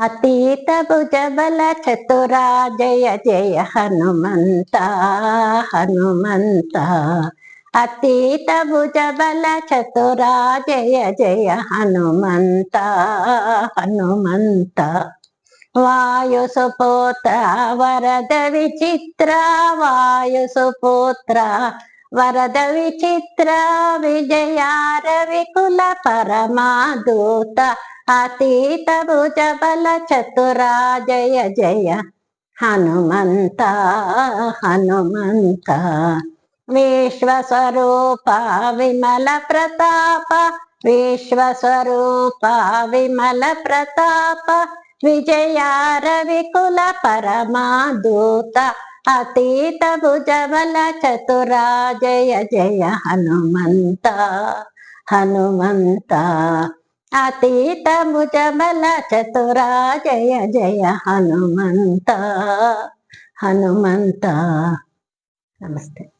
అతీత భుజబల చతురా జయ జయ హనుమంత హనుమంత. అతీత భుజబల చతురా జయ జయ హనుమంత హనుమంత. వాయు సుపుత్ర వరద విచిత్ర వాయు సుపుత్ర వరద విచిత్ర విజయార వికుల పరమాదూత. అతీత భుజ బల చతురా జయ. జయ హనుమంత హనుమంత. విశ్వస్వరూప విమల ప్రతాప విశ్వస్వరూప విమల ప్రతాప. విజయార వికుల పరమాదూత అతీత భుజబల చతురా జయ జయ. హనుమంత హనుమంత. అతీతముజమల చతురా జయ జయ హనుమంత. హనుమంత. నమస్తే.